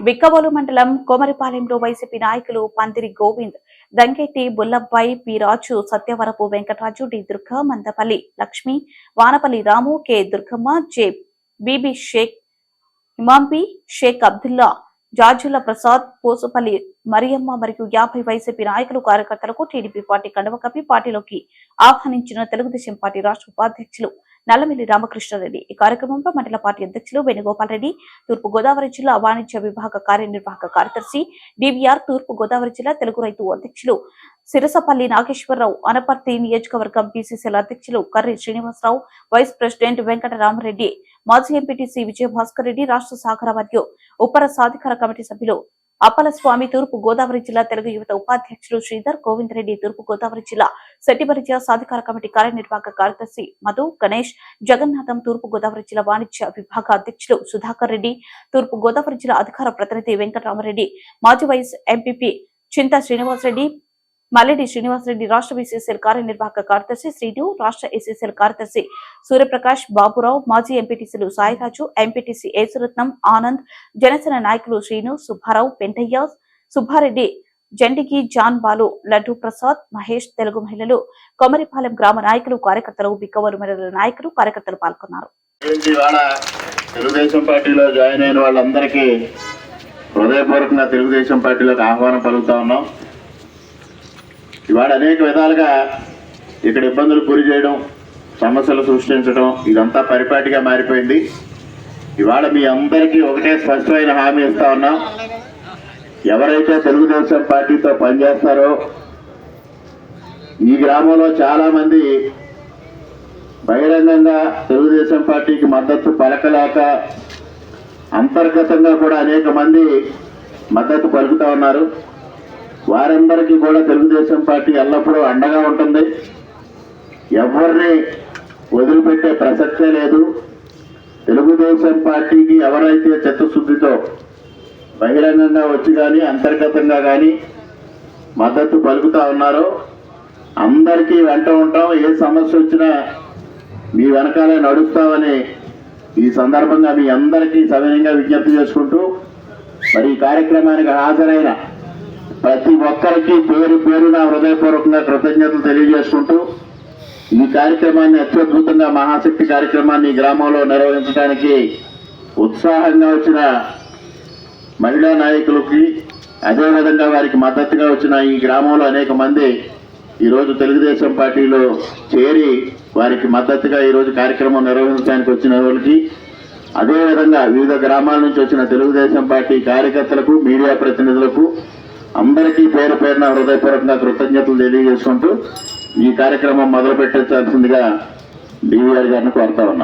బిక్కబోలు మండలం కోమరిపాలెంలో వైసీపీ నాయకులు Pandiri Govind Dangetti Bullabbayi P Raju Satyavarapu Venkataraju D Durga Mandapalli Lakshmi Vanapalli Ramu K Durgamma J Bibi Sheikh Imampi Sheikh Abdulla Jarjula Prasad Posupalli Mariyamma మరియు యాభై YCP నాయకులు కార్యకర్తలకు TDP party కండవ కప్పి పార్టీలోకి ఆహ్వానించిన Telugu Desam party రాష్ట్ర ఉపాధ్యక్షులు నల్లమిల్లి రామకృష్ణారెడ్డి ఈ కార్యక్రమంలో మండల పార్టీ అధ్యక్షులు వేణుగోపాల్ రెడ్డి తూర్పు గోదావరి జిల్లా వాణిజ్య విభాగ కార్యనిర్వాహక కార్యదర్శి డివిఆర్ తూర్పు గోదావరి జిల్లా తెలుగు రైతు అధ్యక్షులు సిరసపల్లి నాగేశ్వరరావు అనపర్తి నియోజకవర్గం బీసీసీల అధ్యక్షులు కర్రి శ్రీనివాసరావు వైస్ ప్రెసిడెంట్ వెంకటరామరెడ్డి మాజీ ఎంపీటీసీ విజయభాస్కర్ రెడ్డి రాష్ట్ర సహకార మరియు ఉపర సాధికార కమిటీ సభ్యులు అప్పలస్వామి తూర్పు గోదావరి జిల్లా తెలుగు యువత ఉపాధ్యక్షులు శ్రీధర్ గోవింద్ రెడ్డి తూర్పు గోదావరి జిల్లా సెట్టిపరిచయ సాధికార కమిటీ కార్యనిర్వాహక కార్యదర్శి మధు గణేష్ జగన్నాథం తూర్పు గోదావరి జిల్లా వాణిజ్య విభాగ అధ్యక్షులు సుధాకర్ రెడ్డి తూర్పు గోదావరి జిల్లా అధికార ప్రతినిధి వెంకటరామరెడ్డి మాజీ వైస్ ఎంపీపీ చింత శ్రీనివాసరెడ్డి మల్లెడి శ్రీనివాసరెడ్డి రాష్ట్ర బీసీసీఎల్ కార్యనిర్వాహక కార్యదర్శి శ్రీను రాష్ట్ర ఏసీసీఎల్ కార్యదర్శి సూర్యప్రకాష్ బాబురావు మాజీ ఎంపీటీసీలు సాయిరాజు ఎంపీటీసీ ఏసురత్నం ఆనంద్ జనసేన నాయకులు శ్రీను సుబ్బారావు పెంటయ్య సుబ్బారెడ్డి జండికి జాన్ బాలు లడ్డు ప్రసాద్ మహేష్ తెలుగు మహిళలు కొమరిపాలెం గ్రామ నాయకులు కార్యకర్తలు బిక్కవరు మహిళల నాయకులు కార్యకర్తలు పాల్గొన్నారు. తెలుగుదేశం పార్టీలో జాయిన్ అయిన వాళ్ళందరికీ హృదయపూర్వకంగా తెలుగుదేశం పార్టీలోకి ఆహ్వానం పలుకుతా ఉన్నాం. ఇవాళ అనేక విధాలుగా ఇక్కడ ఇబ్బందులు గురి చేయడం సమస్యలు సృష్టించడం ఇదంతా పరిపాటిగా మారిపోయింది. ఇవాళ మీ అందరికీ ఒకటే స్పష్టమైన హామీ ఇస్తా ఉన్నాం. ఎవరైతే తెలుగుదేశం పార్టీతో పనిచేస్తారో ఈ గ్రామంలో చాలామంది బహిరంగంగా తెలుగుదేశం పార్టీకి మద్దతు పలకలేక అంతర్గతంగా కూడా అనేక మంది మద్దతు పలుకుతా ఉన్నారు. వారందరికీ కూడా తెలుగుదేశం పార్టీ ఎల్లప్పుడూ అండగా ఉంటుంది. ఎవరిని వదిలిపెట్టే ప్రసక్తే లేదు. తెలుగుదేశం పార్టీకి ఎవరైతే చిత్తశుద్ధితో బహిరంగంగా వచ్చి కానీ అంతర్గతంగా కానీ మద్దతు పలుకుతా ఉన్నారో అందరికీ వెంట ఉంటాం. ఏ సమస్య వచ్చినా మీ వెనకాలే నడుస్తామని ఈ సందర్భంగా మీ అందరికీ సవినయంగా విజ్ఞప్తి చేసుకుంటూ మరి ఈ కార్యక్రమానికి హాజరైన ప్రతి ఒక్కరికి పేరు పేరున హృదయపూర్వకంగా కృతజ్ఞతలు తెలియజేసుకుంటూ ఈ కార్యక్రమాన్ని అత్యద్భుతంగా మహాశక్తి కార్యక్రమాన్ని గ్రామంలో నిర్వహించడానికి ఉత్సాహంగా వచ్చిన మహిళా నాయకులకి అదేవిధంగా వారికి మద్దతుగా వచ్చిన ఈ గ్రామంలో అనేక మంది ఈరోజు తెలుగుదేశం పార్టీలో చేరి వారికి మద్దతుగా ఈరోజు కార్యక్రమం నిర్వహించడానికి వచ్చిన వాళ్ళకి అదేవిధంగా వివిధ గ్రామాల నుంచి వచ్చిన తెలుగుదేశం పార్టీ కార్యకర్తలకు మీడియా ప్రతినిధులకు అందరికీ పేరు పేరున హృదయపూర్వకంగా కృతజ్ఞతలు తెలియజేసుకుంటూ ఈ కార్యక్రమం మొదలు పెట్టించాల్సిందిగా డివిఆర్ గారిని కోరుతా ఉన్నాం.